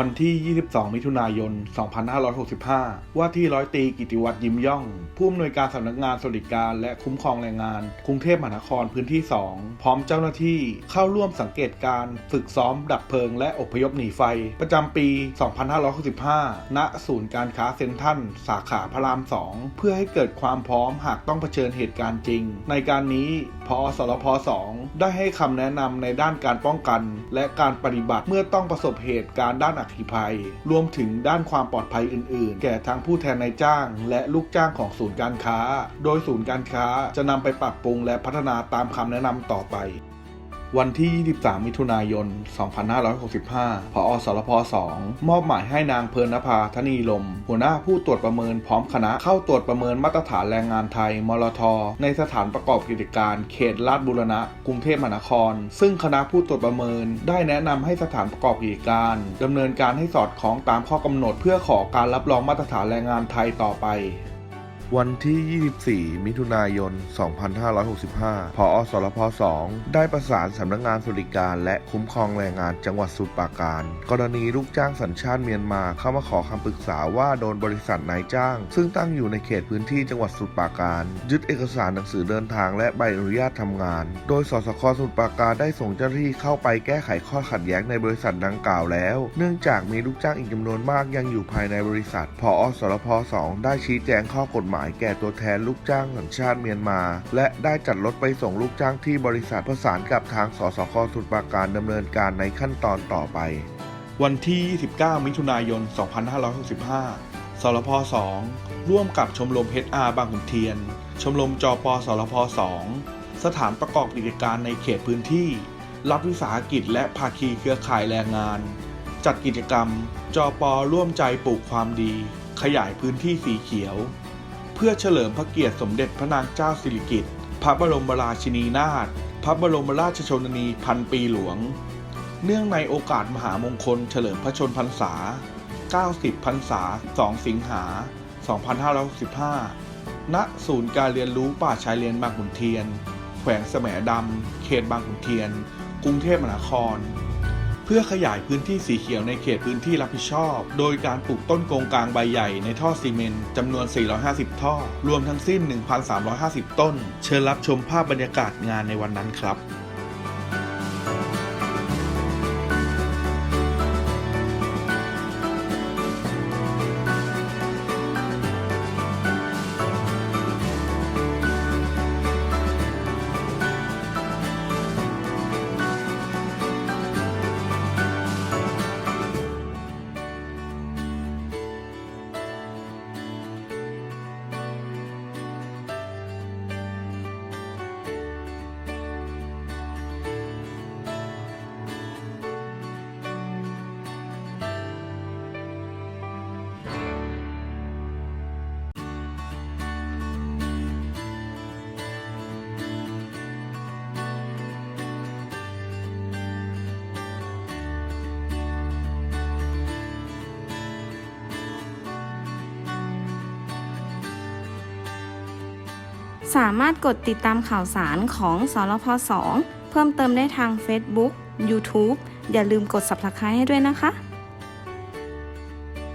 วันที่ 22 มิถุนายน 2565 ว่าที่ร้อยตีกิติวัตรยิ้มย่อง ผู้อำนวยการสำนักงานสวัสดิการและคุ้มครองแรงงาน กรุงเทพมหานครพื้นที่ 2 พร้อมเจ้าหน้าที่เข้าร่วมสังเกตการฝึกซ้อมดับเพลิงและอพยพหนีไฟ ประจำปี 2565 ณ ศูนย์การค้าเซ็นทรัลสาขาพระราม 2 เพื่อให้เกิดความพร้อมหากต้องเผชิญเหตุการณ์จริง ในการนี้พอสรพ2ได้ให้คำแนะนำในด้านการป้องกัน และการปฏิบัติเมื่อต้องประสบเหตุการณ์ด้านอัคคีภัย รวมถึงด้านความปลอดภัยอื่น ๆ แก่ทั้งผู้แทนนายจ้าง และลูกจ้างของศูนย์การค้า โดยศูนย์การค้าจะนำไปปรับปรุงและพัฒนาตามคำแนะนำต่อไป วันที่ 23 มิถุนายน 2565พอสรพ2มอบหมายให้นางเพลินนภาธนีลม หัวหน้าผู้ตรวจประเมินพร้อมคณะเข้าตรวจประเมินมาตรฐานแรงงานไทยมลทในสถานประกอบกิจการเขตลาดบุรณะ กรุงเทพมหานคร ซึ่งคณะผู้ตรวจประเมิน ได้แนะนำให้สถานประกอบกิจการดำเนินการให้สอดคล้องตามข้อกำหนด เพื่อขอการรับรองมาตรฐานแรงงานไทยต่อไป วันที่ 24 มิถุนายน 2565 พอสรพ2ได้ประสานสำนักงานสวัสดิการ และคุ้มครองแรงงานจังหวัดสมุพรปราการ กรณีลูกจ้างสัญชาติเมียนมาเข้ามาขอคำปรึกษาว่าโดนบริษัทนายจ้าง ซึ่งตั้งอยู่ในเขตพื้นที่จังหวัดสมุพรปราการ ยึดเอกสารหนังสือเดินทางและใบอนุญาตทำงาน โดยสสคสมุพรปราการได้ส่งเจ้าหน้าที่เข้าไปแก้ไขข้อขัดแย้งในบริษัทดังกล่าวแล้ว เนื่องจากมีลูกจ้างอีกจำนวนมากยังอยู่ภายในบริษัท พอสรพ2ได้ชี้แจงข้อกฎหมายายแก่ตัวแทนลูกจ้างสัญชาติเมียนมา และได้จัดรถไปส่งลูกจ้างที่บริษัทประสานกับทางสสคสมุพรปราการดำเนินการในขั้นตอนต่อไป วันที่ 29 มิถุนายน 2565สรพ2ร่วมกับชมรม HR บางขุนเทียน ชมรมจปสรพ2สถานประกอบกิจการในเขตพื้นที่ รัฐวิสาหกิจและภาคีเครือข่ายแรงงาน จัดกิจกรรมจปร่วมใจปลูกความดี ขยายพื้นที่สีเขียว เพื่อเฉลิมพระเกียรติสมเด็จพระนางเจ้าสิริกิติ์พระบรมราชินีนาถพระบรมราชชนนีพันปีหลวง เนื่องในโอกาสมหามงคล เฉลิมพระชนพรรษา 90 พรรษา 2 สิงหา 2565 ณ ศูนย์การเรียนรู้ป่าชายเลนบางขุนเทียน แขวงแสมดำ เขตบางขุนเทียน กรุงเทพมหานคร เพื่อขยายพื้นที่สีเขียวในเขตพื้นที่รับผิดชอบ โดยการปลูกต้นโกงกลางใบใหญ่ในท่อซีเมนต์จำนวน 450 ท่อ รวมทั้งสิ้น 1,350 ต้น เชิญรับชมภาพบรรยากาศงานในวันนั้นครับ สามารถกดติดตามข่าวสารของสรพ2เพิ่มเติมได้ทาง Facebook YouTube อย่าลืมกด Subscribe ให้ด้วยนะคะ